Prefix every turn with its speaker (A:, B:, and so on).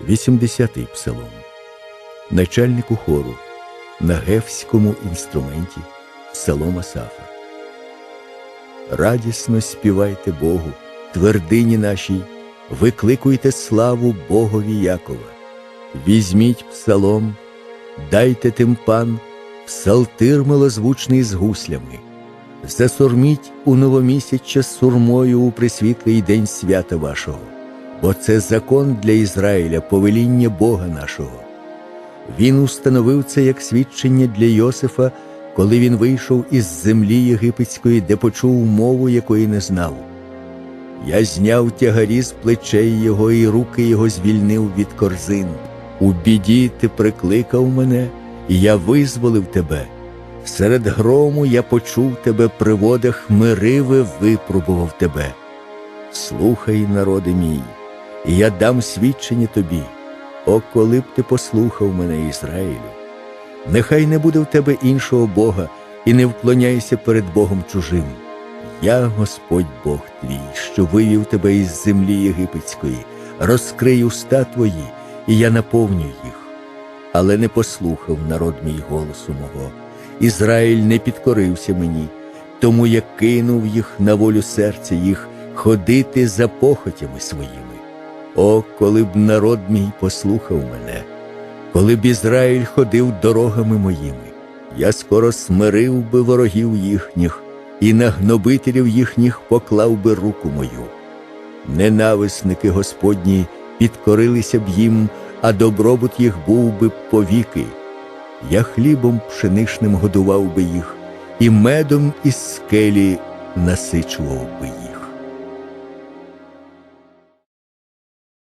A: 80-й псалом. Начальнику хору на гевському інструменті Псалом Асафа. Радісно співайте Богу, твердині нашій, викликуйте славу Богові Якова. Візьміть псалом, дайте тимпан, псалтир милозвучний з гуслями. Засурміть у новомісяччя сурмою у присвітлий день свята вашого, бо це закон для Ізраїля, повеління Бога нашого. Він установив це як свідчення для Йосифа, коли він вийшов із землі єгипетської, де почув мову, якої не знав. Я зняв тягарі з плечей його, і руки його звільнив від корзин. У біді ти прикликав мене, і я визволив тебе. Серед грому я почув тебе, при водах мириве випробував тебе. Слухай, народи мій, і я дам свідчення тобі. О, коли б ти послухав мене, Ізраїлю, нехай не буде в тебе іншого Бога, і не вклоняйся перед Богом чужим. Я Господь Бог твій, що вивів тебе із землі єгипетської, розкрий уста твої, і я наповню їх. Але не послухав народ мій голосу мого. Ізраїль не підкорився мені, тому я кинув їх на волю серця їх ходити за похотями своїми. О, коли б народ мій послухав мене, коли б Ізраїль ходив дорогами моїми, я скоро смирив би ворогів їхніх і на гнобителів їхніх поклав би руку мою. Ненависники Господні підкорилися б їм, а добробут їх був би повіки. Я хлібом пшеничним годував би їх, і медом із скелі насичував би їх.